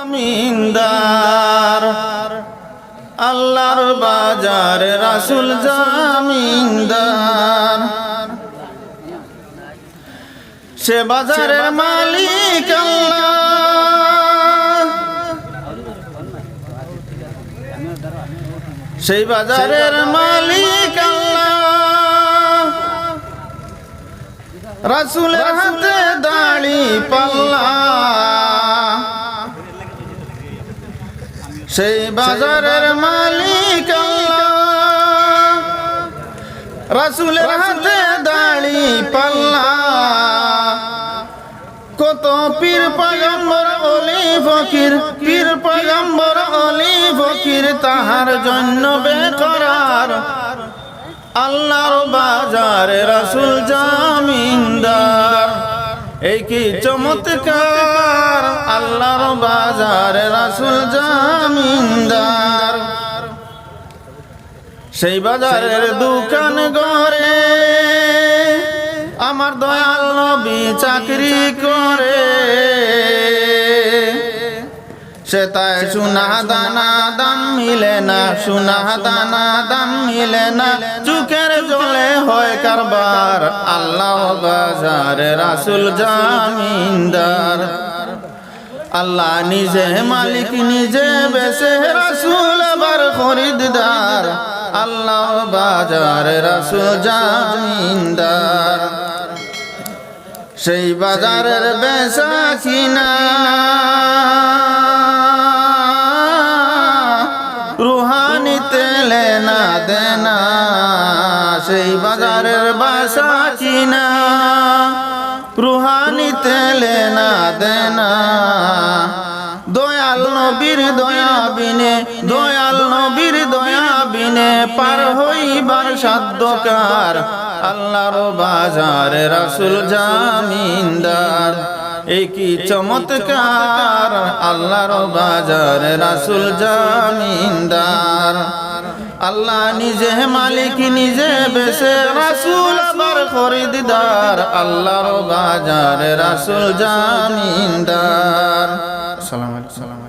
জামিনদার। আল্লাহর বাজার রাসুল জামিনদার। সে বাজারের মালিক আল্লাহ। সেই বাজারের মালিক আল্লাহ। রাসুলের হাতে দাড়ি পাল্লা। সেই বাজারের মালিক রাসুলের হাতে দাড়ি পাল্লা। কত পীর পয়গম্বর, অলি ফকির, পীর পয়গম্বর, অলি ফকির, তাহার জন্য বেকরার আল্লাহর বাজারে রাসুল জামিনদার। এই কি চমৎকার? আল্লাহর বাজারে, রাসুল জামিনদার। সেই বাজারের দোকান ঘরে আমার দয়াল নবী চাকরি করে। সে তাই সোনা দানা দাম মিলে না সোনা দানা দাম মিলে না, চুকের জলে হয় কারবার, আল্লাহ বাজারে রাসুল জামিনদার। আল্লাহ নিজে মালিক, নিজে বেসে রাসুল আবার খরিদদার। আল্লাহ বাজার রাসুল জামিনদার। সেই বাজারের বেচা কিনা দেনা, সেই বাজারের বাসা কিনা রুহানিতে লেনা দেনা। দয়াল নবীর দয়া বিনে দয়াল নবীর দয়া বিনে পার হইবার সাধ্যকার। আল্লাহর বাজারে রাসুল জামিনদার, এই কি চমৎকার। আল্লাহর বাজারে রাসুল জামিনদার। আল্লাহ নিজে মালিক নিজে বেসে রাসুল আবার খরিদার আল্লাহর বাজারে রাসুল জামিনদার। সালাম আলাইকুম।